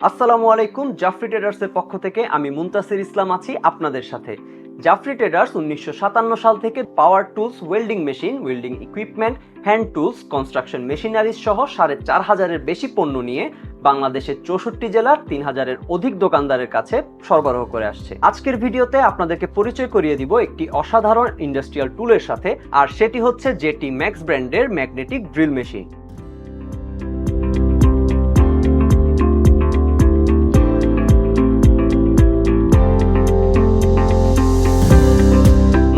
আসসালামু আলাইকুম, জাফরি ট্রেডার্সের পক্ষ থেকে আমি মুনতাসির ইসলাম আছি আপনাদের সাথে। জাফরি ট্রেডার্স উনিশশো সাতান্ন সাল থেকে power tools, welding machine, welding equipment hand tools construction machineries সহ সাড়ে চার হাজারের বেশি পণ্য নিয়ে বাংলাদেশের চৌষট্টি জেলার তিন হাজারের অধিক দোকানদারের কাছে সরবরাহ করে আসছে। আজকের ভিডিওতে আপনাদেরকে পরিচয় করিয়ে দিব একটি অসাধারণ ইন্ডাস্ট্রিয়াল টুলের সাথে, আর সেটি হচ্ছে জেটি ম্যাক্স ব্র্যান্ডের ম্যাগনেটিক ড্রিল মেশিন।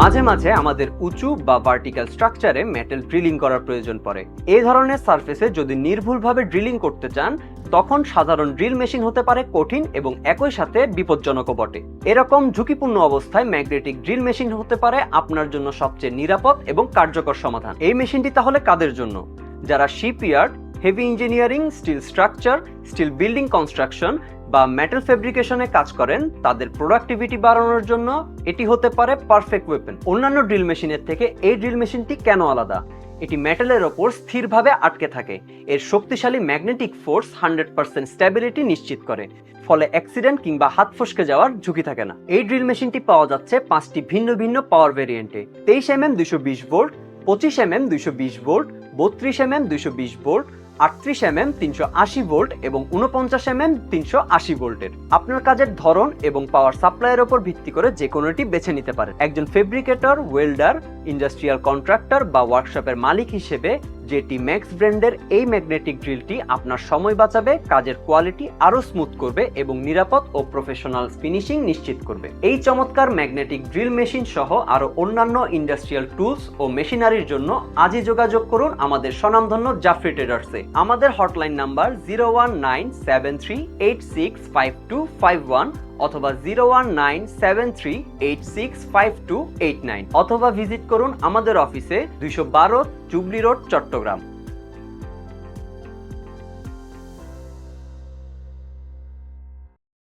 মাঝে মাঝে আমাদের উঁচু বা ভার্টিক্যাল স্ট্রাকচারে মেটাল ড্রিলিং করার প্রয়োজন পড়ে। এই ধরনের সারফেসে যদি নির্ভুলভাবে ড্রিলিং করতে চান, তখন সাধারণ ড্রিল মেশিন হতে পারে কঠিন এবং একই সাথে বিপজ্জনকও বটে। এরকম ঝুঁকিপূর্ণ অবস্থায় ম্যাগনেটিক ড্রিল মেশিন হতে পারে আপনার জন্য সবচেয়ে নিরাপদ এবং কার্যকর সমাধান। এই মেশিনটি তাহলে কাদের জন্য? যারা shipyard heavy engineering steel structure steel building construction বা মেটাল ফেব্রিকেশনে কাজ করেন, তাদের প্রোডাক্টিভিটি বাড়ানোর জন্য এটি হতে পারে পারফেক্ট ওয়েপেন অন্যান্য ড্রিল মেশিনের থেকে এই ড্রিল মেশিনটি কেন আলাদা? এটি মেটালের ওপর স্থিরভাবে আটকে থাকে। এর শক্তিশালী magnetic force hundred percent stability নিশ্চিত করে। ফলে অ্যাক্সিডেন্ট কিংবা হাত ফসকে যাওয়ার ঝুঁকি থাকে না। এই ড্রিল মেশিনটি পাওয়া যাচ্ছে পাঁচটি ভিন্ন ভিন্ন পাওয়ার ভেরিয়েন্টে তেইশ এম এম দুইশো বিশ ভোল্ট পঁচিশ এম এম দুইশো বিশ ভোল্ট বত্রিশ এম এম দুইশো বিশ ভোল্ট আটত্রিশ এম এম তিনশো আশি ভোল্ট এবং উনপঞ্চাশ এম এম তিনশো আশি ভোল্টের। আপনার কাজের ধরন এবং পাওয়ার সাপ্লাইয়ের উপর ভিত্তি করে যে কোনোটি বেছে নিতে পারেন। একজন ফেব্রিকেটর ওয়েল্ডার ইন্ডাস্ট্রিয়াল কন্ট্রাক্টর বা ওয়ার্কশপের মালিক হিসেবে যেটি ম্যাক্স ব্র্যান্ডের এই ম্যাগনেটিক ড্রিলটি আপনার সময় বাঁচাবে, কাজের কোয়ালিটি আরও স্মুথ করবে এবং নিরাপদ ও প্রফেশনাল ফিনিশিং নিশ্চিত করবে। এই চমৎকার ম্যাগনেটিক ড্রিল মেশিন সহ আরও অন্যান্য ইন্ডাস্ট্রিয়াল টুলস ও মেশিনারির জন্য আজই যোগাযোগ করুন আমাদের স্বনামধন্য জাফরি ট্রেডার্সে আমাদের hotline number zero one nine seven three eight six five two five one অথবা zero one nine seven three eight six five two eight nine অথবা ভিজিট করুন আমাদের অফিসে দুইশো বারো জুবলি রোড, চট্টগ্রাম।